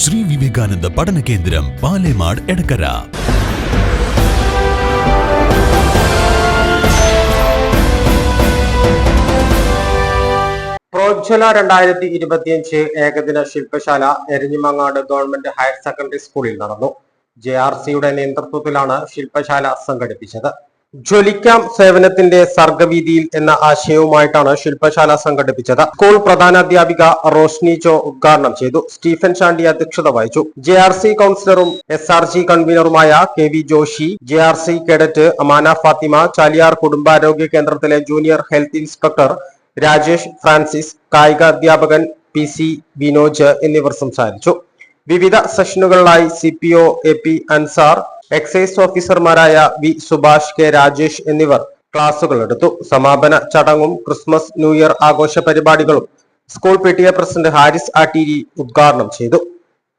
Sree Vivekananda പഠന കേന്ദ്രം പാലേമാട് എടക്കര. പ്രോജ്വല രണ്ടായിരത്തി ഇരുപത്തിയഞ്ച് ഏകദിന ശില്പശാല എരഞ്ഞിമങ്ങാട് ഗവൺമെന്റ് ഹയർ സെക്കൻഡറി സ്കൂളിൽ നടന്നു. ജെ ആർ സിയുടെ നേതൃത്വത്തിലാണ് ശില്പശാല സംഘടിപ്പിച്ചത്. ജ്വലിക്കാം സേവനത്തിന്റെ സർഗവീതിയിൽ എന്ന ആശയവുമായിട്ടാണ് ശില്പശാല സംഘടിപ്പിച്ചത്. സ്കൂൾ പ്രധാനാധ്യാപിക റോഷ്നി ജോ ഉദ്ഘാടനം ചെയ്തു. സ്റ്റീഫൻ ചാണ്ടി അധ്യക്ഷത വഹിച്ചു. ജെ ആർ സി കൌൺസിലറും S R C കൺവീനറുമായ K V Joshi J R C cadet Amana Fathima Chaliyar കുടുംബാരോഗ്യ കേന്ദ്രത്തിലെ junior health inspector Rajesh Francis കായിക അധ്യാപകൻ പി സി വിനോജ് എന്നിവർ സംസാരിച്ചു. വിവിധ സെഷനുകളിലായി C P O A P Ansar excise ഓഫീസർമാരായ വി സുഭാഷ് കെ രാജേഷ് എന്നിവർ ക്ലാസുകൾ എടുത്തു. സമാപന ചടങ്ങും ക്രിസ്മസ് ന്യൂ ഇയർ ആഘോഷ പരിപാടികളും school P T A president Haris Atteeri ഉദ്ഘാടനം ചെയ്തു.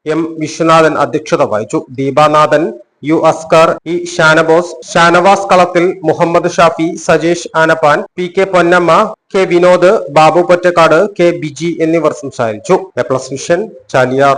എം വിശ്വനാഥൻ അധ്യക്ഷത വഹിച്ചു. Deepanathan U Askar E Shanabose Shanavas Kalathil Muhammad Shafi Sajesh Anappan P K Ponnamma K Vinod Babu Pottakkad K Biji എന്നിവർ സംസാരിച്ചു. A plus vision Chaliyar.